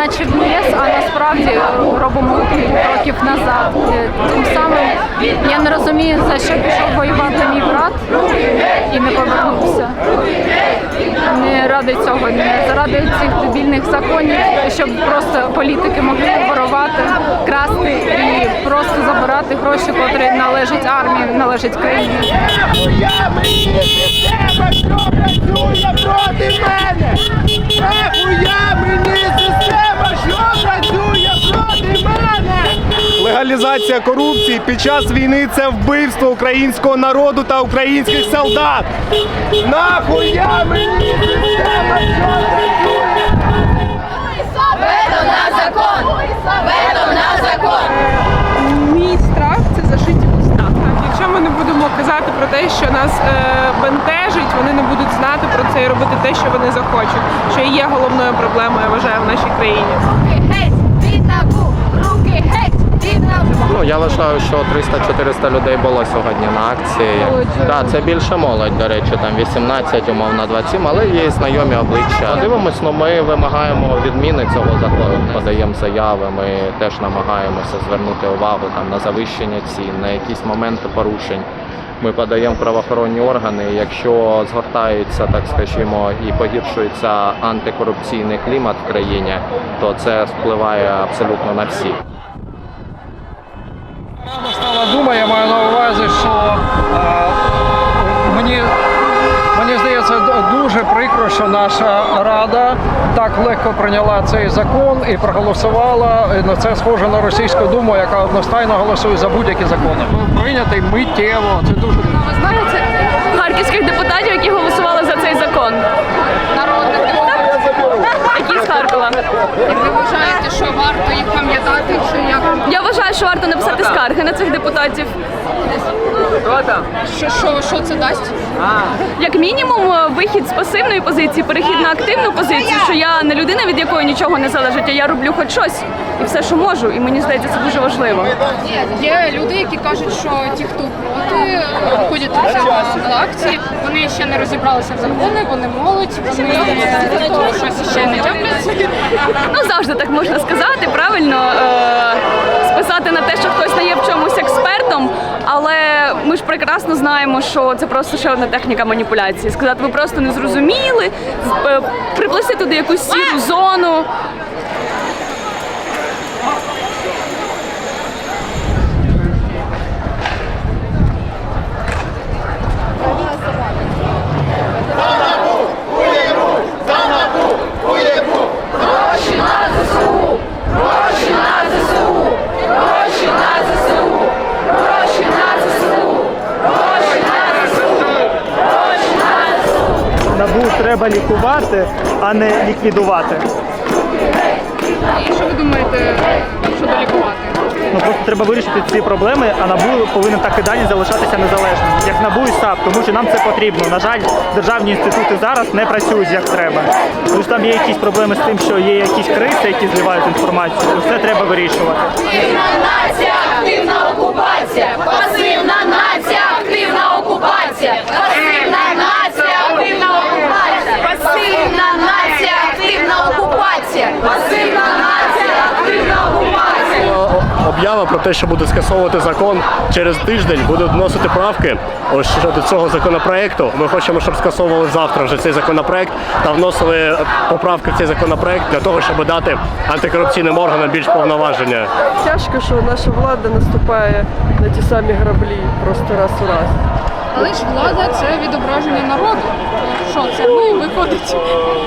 наче в ЄС, а насправді робимо років назад. Е, Тим самим я не розумію, за що пішов воювати мій брат і не повернувся. Не ради цього, не заради цих дебільних законів, щоб просто політики могли ворувати, красти і просто забирати гроші, котрі належать армії, належать країні. Нахуя мені система, що працює проти мене? Легалізація корупції під час війни це вбивство українського народу та українських солдат. Нахуя мені система, закон! Вето на закон! Мій страх це зашиті уста. Якщо ми не будемо казати про те, що нас е, бентежить, вони не будуть знати про це і робити те, що вони захочуть, що і є головною проблемою, я вважаю, в нашій країні. Ну я вважаю, що 300-400 людей було сьогодні на акції. Так, це більше молодь, до речі, там 18, умовно 27, але є знайомі обличчя. Дивимось, ну ми вимагаємо відміни цього закону. Подаємо заяви. Ми теж намагаємося звернути увагу там на завищення цін, на якісь моменти порушень. Ми подаємо правоохоронні органи. Якщо згортається, так скажімо, і погіршується антикорупційний клімат в країні, то це впливає абсолютно на всіх. Стала дума, я маю на увазі, що е, мені, мені здається дуже прикро, що наша рада так легко прийняла цей закон і проголосувала. На це схоже на російську думу, яка одностайно голосує за будь-які закони. Прийнятий миттєво. Це дуже Ви знаєте харківських депутатів, які голосували за цей закон? Народних Які з Харкова? ви вважаєте, що варто їх пам'ятати, чи як Я вважаю, що варто написати скарги на цих депутатів. що, що, що це дасть? Як мінімум, е, вихід з пасивної позиції, перехід на активну позицію, що я не людина, від якої нічого не залежить, а я роблю хоч щось і все, що можу. І мені здається, це дуже важливо. Є люди, які кажуть, що ті, хто проти, ходять до цього до акції, вони ще не розібралися в закони, вони молодь, вони е, щось ще не тямлять. Ну завжди так можна сказати, правильно списати на те, що хтось не є в чомусь експертом, але ми ж прекрасно знаємо, що це просто ще одна техніка маніпуляції. Сказати, ви просто не зрозуміли, е, приплести туди якусь сіру зону. Набу треба лікувати, а не ліквідувати. І що ви думаєте щодо лікувати? Ну просто треба вирішити ці проблеми, а набу повинен так і далі залишатися незалежним, як набу і САП, тому що нам це потрібно. На жаль, державні інститути зараз не працюють як треба. Тому що там є якісь проблеми з тим, що є якісь криси, які зливають інформацію. Все треба вирішувати. Пасивна нація, активна окупація! Пасивна нація, активна окупація! Пасивна нація, активна окупація! Пасивна нація, активна окупація! Пасивна нація, активна окупація! Об'ява про те, що буде скасовувати закон через тиждень, буде вносити правки ось щодо цього законопроекту. Ми хочемо, щоб скасовували завтра вже цей законопроект та вносили поправки в цей законопроект для того, щоб дати антикорупційним органам більш повноваження. Тяжко, що наша влада наступає на ті самі граблі просто раз у раз. Але ж влада це відображення народу. Що це ми виходить?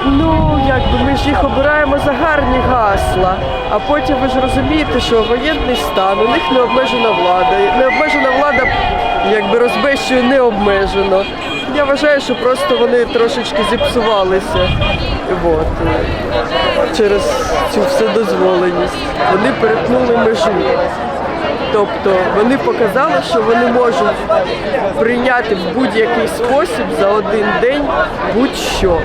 Ну, якби ми ж їх обираємо за гарні гасла, а потім ви ж розумієте, що воєнний стан, у них необмежена влада. Необмежена влада якби розбещує необмежено. Я вважаю, що просто вони трошечки зіпсувалися. От, через цю вседозволеність. Вони перетнули межу. Тобто вони показали, що вони можуть прийняти в будь-який спосіб за один день будь-що.